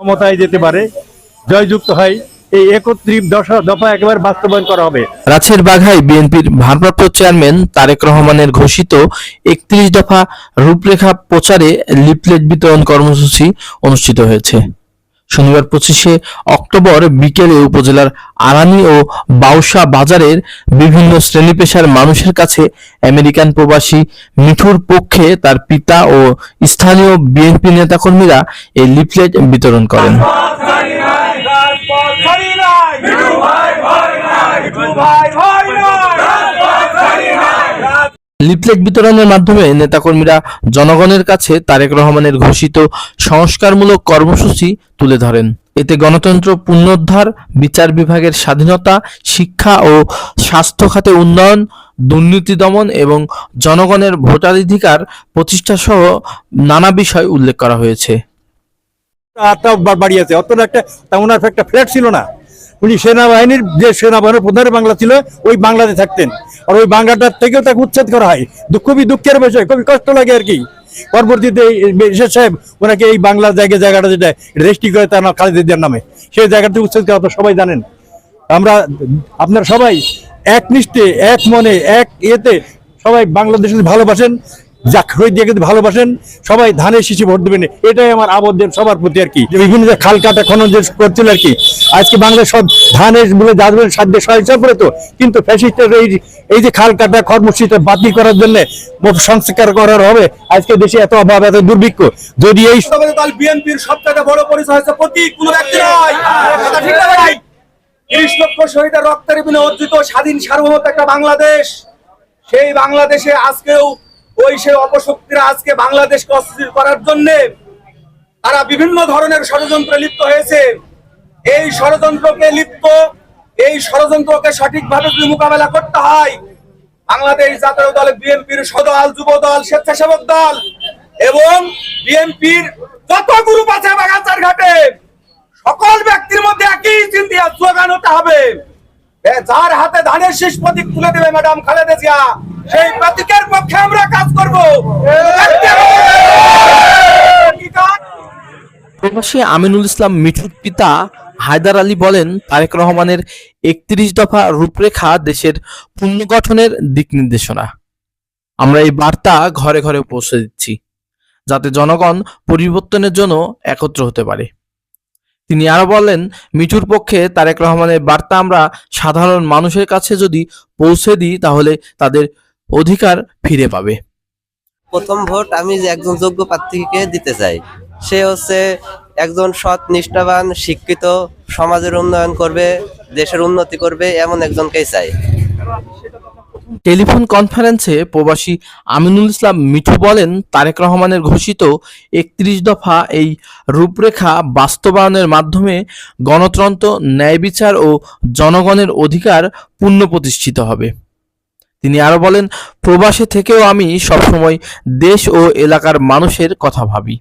ক্ষমতায় যেতে পারে। জয়যুক্ত হয়। এই একত্রিশ দশা দফা একেবারে বাস্তবায়ন করা হবে। রাজশাহীর বাঘায় বিএনপির ভারপ্রাপ্ত চেয়ারম্যান তারেক রহমানের ঘোষিত একত্রিশ দফা রূপরেখা প্রচারে লিফলেট বিতরণ কর্মসূচি অনুষ্ঠিত হয়েছে। শনিবার পঁচিশে অক্টোবর বিকেলে উপজেলার আরানি ও বাউসা বাজারের বিভিন্ন শ্রেণি পেশার মানুষের কাছে আমেরিকান প্রবাসী মিঠুর পক্ষে তার পিতা ও স্থানীয় বিএনপি নেতাকর্মীরা এই লিফলেট বিতরণ করেন। লিফলেট বিতরণের মাধ্যমে নেতাকর্মীরা জনগণের কাছে তারেক রহমানের ঘোষিত সংস্কারমূলক কর্মসূচি তুলে ধরেন। এতে গণতন্ত্র পুনরুদ্ধার, বিচার বিভাগের স্বাধীনতা, শিক্ষা ও স্বাস্থ্য খাতে উন্নয়ন, দুর্নীতি দমন এবং জনগণের ভোটাধিকার প্রতিষ্ঠা সহ নানা বিষয় উল্লেখ করা হয়েছে। বাড়িয়েছে। একটা তেমন একটা ছিল না? উনি সেনাবাহিনীর যে সেনাবাহিনীর প্রধানের বাংলা ছিল, ওই বাংলাতে থাকতেন। আর ওই বাংলাটার থেকেও তাকে উচ্ছেদ করা হয়। খুবই দুঃখের বিষয়, খুবই কষ্ট লাগে আর কি। পরবর্তীতে বিশেষ সাহেব ওনাকে এই বাংলা জায়গায় জায়গাটা যেটা, রেজিস্ট্রি করে তার নাম খালেদিয়ার নামে। সেই জায়গাতে উচ্ছেদ করা তো সবাই জানেন। আমরা, আপনারা সবাই এক নিষ্ঠে এক মনে, এক ইয়েতে সবাই বাংলাদেশের ভালোবাসেন। যা কিন্তু ভালোবাসেন। সবাই ধানের শিশি ভোট দেবেন। এটাই আমার আবদ্ধের, সবার প্রতি আর কি। বিভিন্ন যে খাল কাটা খনন যে করছিল আর কি। আজকে বাংলাদেশ সব ধানের বলে যাদের সাধ্য সহায়তা করে তো। কিন্তু ফ্যাসিস্টের এই এই যে খাল কাটা কর্মসূচিটা বাতিল করার জন্য সংস্কার করার হবে, আজকে দেশে এত অভাব, এত দুর্ভিক্ষ। যদি এই দল বিএনপির সবথেকে বড় পরিচয় হচ্ছে প্রতীক, কোনো ব্যক্তি নয়। লক্ষ শহীদের রক্তের বিনা অর্জিত স্বাধীন সার্বভৌম একটা বাংলাদেশ। সেই বাংলাদেশে আজকেও ওই সেই অপশক্তিরা আজকে বাংলাদেশকে অস্থির করার জন্য তারা বিভিন্ন ধরনের ষড়যন্ত্রে লিপ্ত হয়েছে। এই ষড়যন্ত্রকে লিপ্ত, এই ষড়যন্ত্রকে সঠিকভাবে যদি মোকাবেলা করতে হয়, বাংলাদেশ জাতীয় দল, বিএনপির সদল যুব দল, স্বেচ্ছাসেবক দল এবং বিএনপির যত গ্রুপ আছে বাগাচার ঘাটে, সকল ব্যক্তির মধ্যে একই চিন্তা স্লোগান হতে হবে। যার হাতে ধানের শীষ প্রতীক তুলে দেবে ম্যাডাম খালেদা জিয়া। সেই প্রতীকের পক্ষে আমরা কাজ করব। প্রবাসী আমিনুল ইসলাম মিঠুর পিতা হায়দার আলী বলেন, তারেক রহমানের একত্রিশ দফা রূপরেখা দেশের পুনর্গঠনের দিক নির্দেশনা। আমরা এই বার্তা ঘরে ঘরে পৌঁছে দিচ্ছি, যাতে জনগণ পরিবর্তনের জন্য একত্র হতে পারে। তিনি আরও বলেন, মিঠুর পক্ষে তারেক রহমানের বার্তা আমরা সাধারণ মানুষের কাছে যদি পৌঁছে দিই, তাহলে তাদের অধিকার ফিরে পাবে। প্রথম ভোট আমি যে একজন যোগ্য প্রার্থীকে দিতে চাই সে হচ্ছে একজন সৎ নিষ্ঠাবান শিক্ষিত সমাজের উন্নয়ন করবে দেশের উন্নতি করবে এমন একজনকেই চাই। টেলিফোন কনফারেন্সে প্রবাসী আমিনুল ইসলাম মিঠু বলেন তারেক রহমানের ঘোষিত একত্রিশ দফা এই রূপরেখা বাস্তবায়নের মাধ্যমে গণতন্ত্র ন্যায় বিচার ও জনগণের অধিকার পূর্ণ প্রতিষ্ঠিত হবে। তিনি আরও বলেন প্রবাসে থেকেও আমি সবসময় দেশ ও এলাকার মানুষের কথা ভাবি।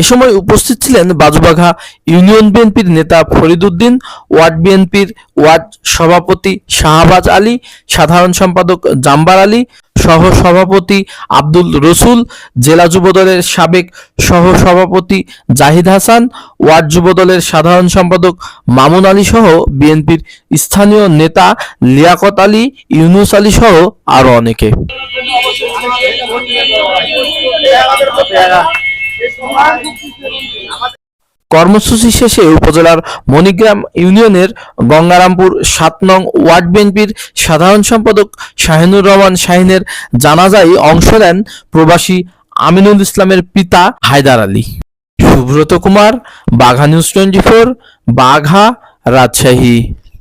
এ সময় উপস্থিত ছিলেন বাজুবাঘা ইউনিয়ন বিএনপির নেতা ফরিদুদ্দিন ওয়ার্ড বিএনপির ওয়ার্ড সভাপতি শাহবাজ আলী, সাধারণ সম্পাদক জাম্বার আলী সহ সভাপতি আব্দুল রসুল, জেলা যুবদলের সাবেক সহ সভাপতি জাহিদ হাসান, ওয়ার্ড যুবদলের সাধারণ সম্পাদক মামুন আলী সহ বিএনপির স্থানীয় নেতা লিয়াকত আলী, ইউনুস আলী সহ আরও অনেকে। কর্মসূচি শেষে উপজেলার মণিগ্রাম ইউনিয়নের গঙ্গারামপুর সাত নং ওয়ার্ড বিএনপির সাধারণ সম্পাদক শাহিনুর রহমান শাহিনের জানাজায় অংশ নেন প্রবাসী আমিনুল ইসলামের পিতা Haidar Ali. Subrata Kumar, Bagha news twenty four, Bagha Rajshahi.